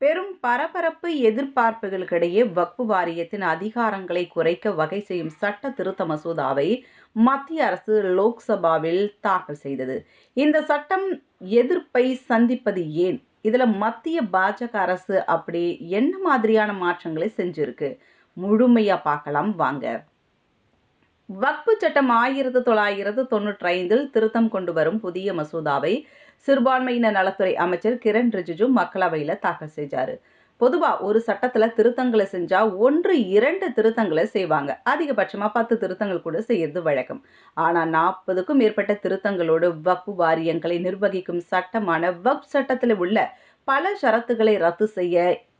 பெரும் பரபரப்பு எதிர்பார்ப்புகளுக்கிடையே வக்பு வாரியத்தின் அதிகாரங்களை குறைக்க வகை செய்யும் சட்ட திருத்த மசோதாவை மத்திய அரசு லோக்சபாவில் தாக்கல் செய்தது. இந்த சட்டம் எதிர்ப்பை சந்திப்பது ஏன்? இதுல மத்திய பாஜக அரசு அப்படி என்ன மாதிரியான மாற்றங்களை செஞ்சிருக்கு? முழுமையா பார்க்கலாம். வாங்க. வக்பு சட்டம் ஆயிரத்து தொள்ளாயிரத்து தொண்ணூற்றி ஐந்தில் திருத்தம் கொண்டு வரும் புதிய மசோதாவை சிறுபான்மையின நலத்துறை அமைச்சர் கிரண் ரிஜிஜு மக்களவையில் தாக்கல் செய்தார் பொதுவாக ஒரு சட்டத்தில் திருத்தங்களை செஞ்சால் ஒன்று இரண்டு திருத்தங்களை செய்வாங்க. அதிகபட்சமாக பத்து திருத்தங்கள் கூட செய்யறது வழக்கம். ஆனால் நாற்பதுக்கும் மேற்பட்ட திருத்தங்களோடு வக்பு வாரியங்களை நிர்வகிக்கும் சட்டமான வக்ப் சட்டத்தில் உள்ள பல ஷரத்துகளை ரத்து செய்ய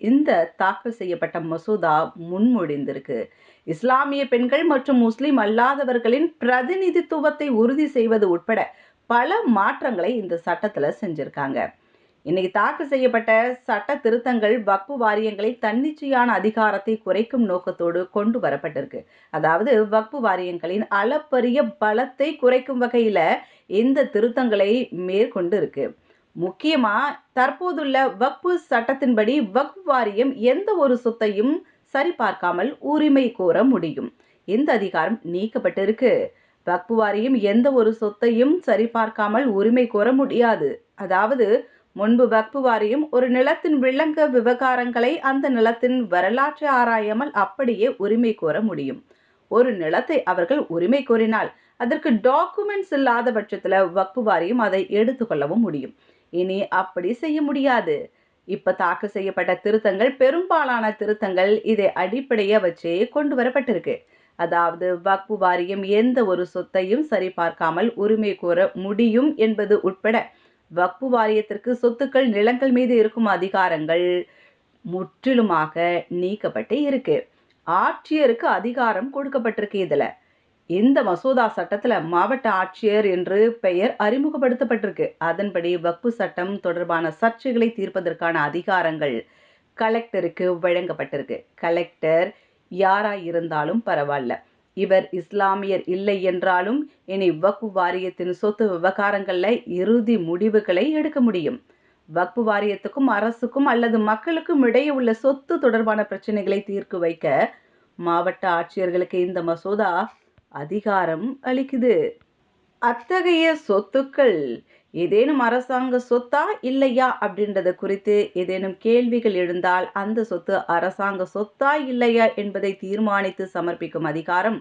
இந்த தாக்கல் செய்யப்பட்ட மசோதா முன்மொழிந்திருக்கு. இஸ்லாமிய பெண்கள் மற்றும் முஸ்லிம் அல்லாதவர்களின் பிரதிநிதித்துவத்தை உறுதி செய்வது உட்பட பல மாற்றங்களை இந்த சட்டத்தில் செஞ்சுருக்காங்க. இன்னைக்கு தாக்கல் செய்யப்பட்ட சட்ட திருத்தங்கள் வக்பு வாரியங்களை தன்னிச்சையான அதிகாரத்தை குறைக்கும் நோக்கத்தோடு கொண்டு வரப்பட்டிருக்கு. அதாவது வக்பு வாரியங்களின் அளப்பரிய பலத்தை குறைக்கும் வகையில் இந்த திருத்தங்களை மேற்கொண்டு இருக்குது முக்கியமா தற்போதுள்ள வக்பு சட்டத்தின்படி வக்பு வாரியம் எந்த ஒரு சொத்தையும் சரிபார்க்காமல் உரிமை கோர முடியும். இந்த அதிகாரம் நீக்கப்பட்டிருக்கு. வக்பு வாரியம் எந்த ஒரு சொத்தையும் சரிபார்க்காமல் உரிமை கோர முடியாது. அதாவது முன்பு வக்பு வாரியம் ஒரு நிலத்தின் விளங்க விவகாரங்களை அந்த நிலத்தின் வரலாற்றை ஆராயாமல் அப்படியே உரிமை கோர முடியும். ஒரு நிலத்தை அவர்கள் உரிமை கோரினால் அதற்கு டாக்குமெண்ட்ஸ் இல்லாத பட்சத்தில் வக்பு வாரியம் அதை எடுத்துக்கொள்ளவும் முடியும். இனி அப்படி செய்ய முடியாது. இப்ப தாக்கல் செய்யப்பட்ட திருத்தங்கள் பெரும்பாலான திருத்தங்கள் இதை அடிப்படையை வச்சே கொண்டு வரப்பட்டிருக்கு. அதாவது வக்பு வாரியம் எந்த ஒரு சொத்தையும் சரிபார்க்காமல் உரிமை கோர முடியும் என்பது உட்பட வக்பு வாரியத்திற்கு சொத்துக்கள் நிலங்கள் மீது இருக்கும் அதிகாரங்கள் முற்றிலுமாக நீக்கப்பட்டு இருக்கு. ஆட்சியருக்கு அதிகாரம் கொடுக்கப்பட்டிருக்கு இதில். இந்த மசோதா சட்டத்தில் மாவட்ட ஆட்சியர் என்று பெயர் அறிமுகப்படுத்தப்பட்டிருக்கு. அதன்படி வக்பு சட்டம் தொடர்பான சர்ச்சைகளை தீர்ப்பதற்கான அதிகாரங்கள் கலெக்டருக்கு வழங்கப்பட்டிருக்கு. கலெக்டர் யாராக இருந்தாலும் பரவாயில்ல. இவர் இஸ்லாமியர் இல்லை என்றாலும் இனி வக்பு வாரியத்தின் சொத்து விவகாரங்களில் இறுதி முடிவுகளை எடுக்க முடியும். வக்பு வாரியத்துக்கும் அரசுக்கும் அல்லது மக்களுக்கும் இடையே உள்ள சொத்து தொடர்பான பிரச்சனைகளை தீர்க்கு வைக்க மாவட்ட ஆட்சியர்களுக்கு இந்த மசோதா அதிகாரம் அளிக்குது. அத்தகைய சொத்துக்கள் ஏதேனும் அரசாங்க சொத்தா இல்லையா அப்படின்றத குறித்து ஏதேனும் கேள்விகள் எழுந்தால் அந்த சொத்து அரசாங்க சொத்தா இல்லையா என்பதை தீர்மானித்து சமர்ப்பிக்கும் அதிகாரம்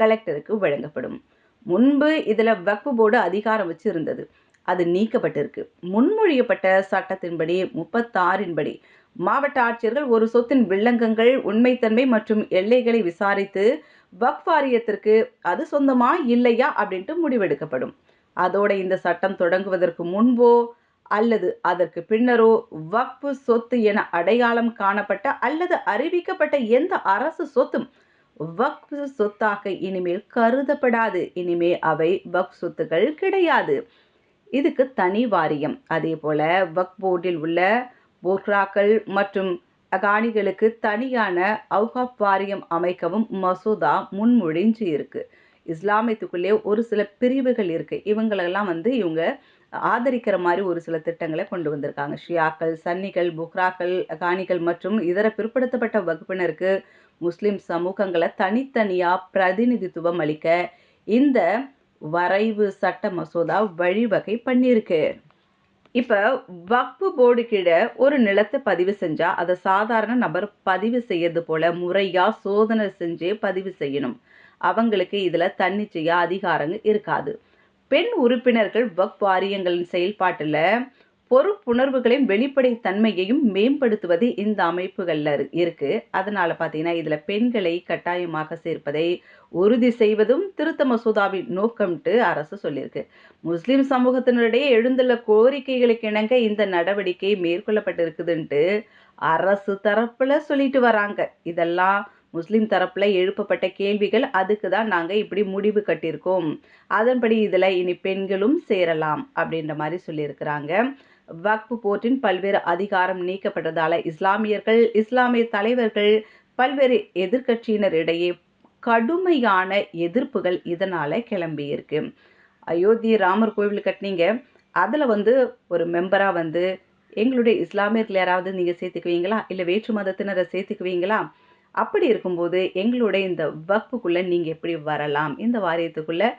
கலெக்டருக்கு வழங்கப்படும். முன்பு இதில் வக்பு போர்டு அதிகாரம் வச்சு இருந்தது அது நீக்கப்பட்டிருக்கு. முன்மொழியப்பட்ட சட்டத்தின்படி முப்பத்தாறின்படி மாவட்ட ஆட்சியர்கள் ஒரு சொத்தின் வில்லங்கங்கள் உண்மைத்தன்மை மற்றும் எல்லைகளை விசாரித்து வக்ஃப் வாரியத்திற்கு அது சொந்தமா இல்லையா அப்படின்ட்டு முடிவெடுக்கப்படும். அதோட இந்த சட்டம் தொடங்குவதற்கு முன்போ அல்லது அதற்கு பின்னரோ வக்ஃபு சொத்து என அடையாளம் காணப்பட்ட அல்லது அறிவிக்கப்பட்ட எந்த அரசு சொத்தும் வக்ஃபு சொத்தாக இனிமேல் கருதப்படாது. இனிமே அவை வக்ஃப் சொத்துகள் கிடையாது. இதுக்கு தனி வாரியம். அதே போல வக் போர்டில் உள்ள போர்க்ராக்கள் மற்றும் அகாணிகளுக்கு தனியான அவுகாப் வாரியம் அமைக்கவும் மசோதா முன்மொழிஞ்சு இருக்கு இஸ்லாமியத்துக்குள்ளே ஒரு சில பிரிவுகள் இருக்கு. இவங்களெல்லாம் வந்து இவங்க ஆதரிக்கிற மாதிரி ஒரு சில திட்டங்களை கொண்டு வந்திருக்காங்க. ஷியாக்கள் சன்னிகள் புக்ராக்கள் காணிகள் மற்றும் இதர பிற்படுத்தப்பட்ட வகுப்பினருக்கு முஸ்லிம் சமூகங்களை தனித்தனியாக பிரதிநிதித்துவம் அளிக்க இந்த வரைவு சட்ட மசோதா வழிவகை பண்ணியிருக்கு. இப்போ வக்பு போர்டு கீழே ஒரு நிலத்தை பதிவு செஞ்சா அதை சாதாரண நபர் பதிவு செய்யறது போல முறையா சோதனை செஞ்சே பதிவு செய்யணும். அவங்களுக்கு இதுல தன்னிச்சையா அதிகாரங்கள் இருக்காது. பெண் உறுப்பினர்கள் வக் வாரியங்களின் செயல்பாட்டுல பொறுப்புணர்வுகளையும் வெளிப்படை தன்மையையும் மேம்படுத்துவது இந்த அமைப்புகள்ல இருக்குது இருக்கு. அதனால பாத்தீங்கன்னா இதுல பெண்களை கட்டாயமாக சேர்ப்பதை உறுதி செய்வதும் திருத்த மசோதாவின் நோக்கம்ட்டு அரசு சொல்லியிருக்கு. முஸ்லிம் சமூகத்தினரிடையே எழுந்துள்ள கோரிக்கைகளுக்கு இணங்க இந்த நடவடிக்கை மேற்கொள்ளப்பட்டிருக்குதுன்ட்டு அரசு தரப்புல சொல்லிட்டு வராங்க. இதெல்லாம் முஸ்லிம் தரப்புல எழுப்பப்பட்ட கேள்விகள். அதுக்கு தான் நாங்க இப்படி முடிவு கட்டியிருக்கோம். அதன்படி இதுல இனி பெண்களும் சேரலாம் அப்படின்ற மாதிரி சொல்லியிருக்கிறாங்க. வக்பு போர்ட்டின் பல்வேறு அதிகாரம் நீக்கப்பட்டதால இஸ்லாமியர்கள் இஸ்லாமிய தலைவர்கள் பல்வேறு எதிர்க்கட்சியினர் இடையே கடுமையான எதிர்ப்புகள் இதனால் கிளம்பியிருக்கு அயோத்தி ராமர் கோவில் கட்டினீங்க. அதில் வந்து ஒரு மெம்பராக வந்து எங்களுடைய இஸ்லாமியர்கள் யாராவது நீங்கள் சேர்த்துக்குவீங்களா? இல்லை வேற்று மதத்தினரை சேர்த்துக்குவீங்களா? அப்படி இருக்கும்போது எங்களுடைய இந்த வக்புக்குள்ளே நீங்கள் எப்படி வரலாம்? இந்த வாரியத்துக்குள்ளே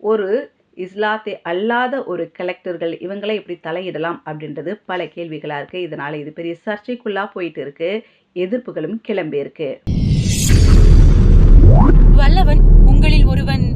ஒரு இஸ்லாத்தை அல்லாத ஒரு கலெக்டர்கள் இவங்களை எப்படி தலையிடலாம் அப்படின்றது பல கேள்விகளாக இருக்குது இதனால் இது பெரிய சர்ச்சைக்குள்ளாக போயிட்டு இருக்கு. எதிர்ப்புகளும் கிளம்பியிருக்கு வல்லவன் உங்களில் ஒருவன்